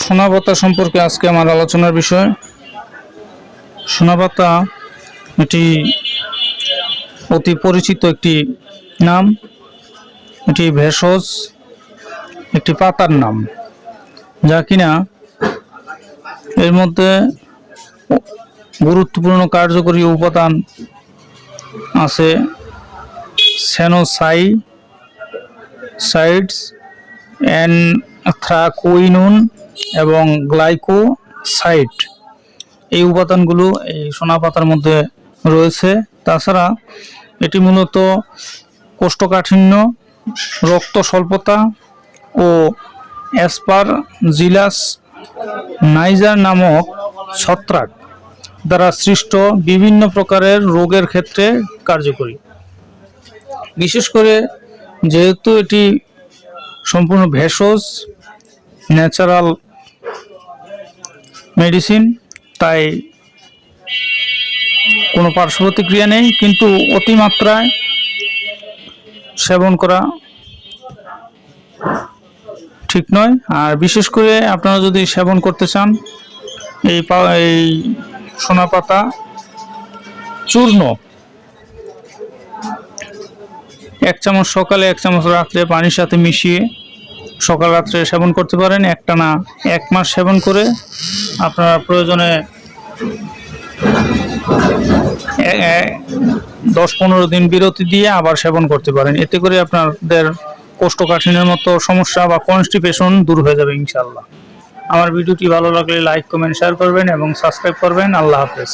সোনাপাতা সম্পর্কে আজকে আমার আলোচনার বিষয়। সোনাপাতা এটি অতি পরিচিত একটি নাম। এটি ভেষজ, একটি পাতার নাম। যা কিনা এর মধ্যে গুরুত্বপূর্ণ কার্যকরী উপাদান আছে সেনোসাই, সাইডস অ্যানথ্রাকুইনুন এবং গ্লাইকোসাইড এই উপাদানগুলো এই সোনা পাতার মধ্যে রয়েছে। তাছাড়া এটি মূলত কোষ্ঠকাঠিন্য, রক্ত স্বল্পতা ও অ্যাসপার জিলাস নাইজার নামক ছত্রাক দ্বারা সৃষ্ট বিভিন্ন প্রকারের রোগের ক্ষেত্রে কার্যকরী। বিশেষ করে যেহেতু এটি সম্পূর্ণ ভেষজ, ন্যাচারাল মেডিসিন, তাই কোনো পার্শ্ব প্রতিক্রিয়া নেই, কিন্তু অতিমাত্রায় সেবন করা ঠিক নয়। আর বিশেষ করে আপনারা যদি সেবন করতে চান, এই এই সোনা পাতা চূর্ণ। এক চামচ সকালে, এক চামচ রাত্রে পানির সাথে মিশিয়ে সকাল রাত্রে সেবন করতে পারেন। একটানা এক মাস সেবন করে আপনারা প্রয়োজনে দশ পনেরো দিন বিরতি দিয়ে আবার সেবন করতে পারেন। এতে করে আপনাদের কোষ্ঠকাঠিন্যের মতো সমস্যা বা কনস্টিপেশন দূর হয়ে যাবে ইনশাল্লাহ আমার ভিডিওটি ভালো লাগলে লাইক, কমেন্ট, শেয়ার করবেন এবং সাবস্ক্রাইব করবেন। আল্লাহ হাফেজ।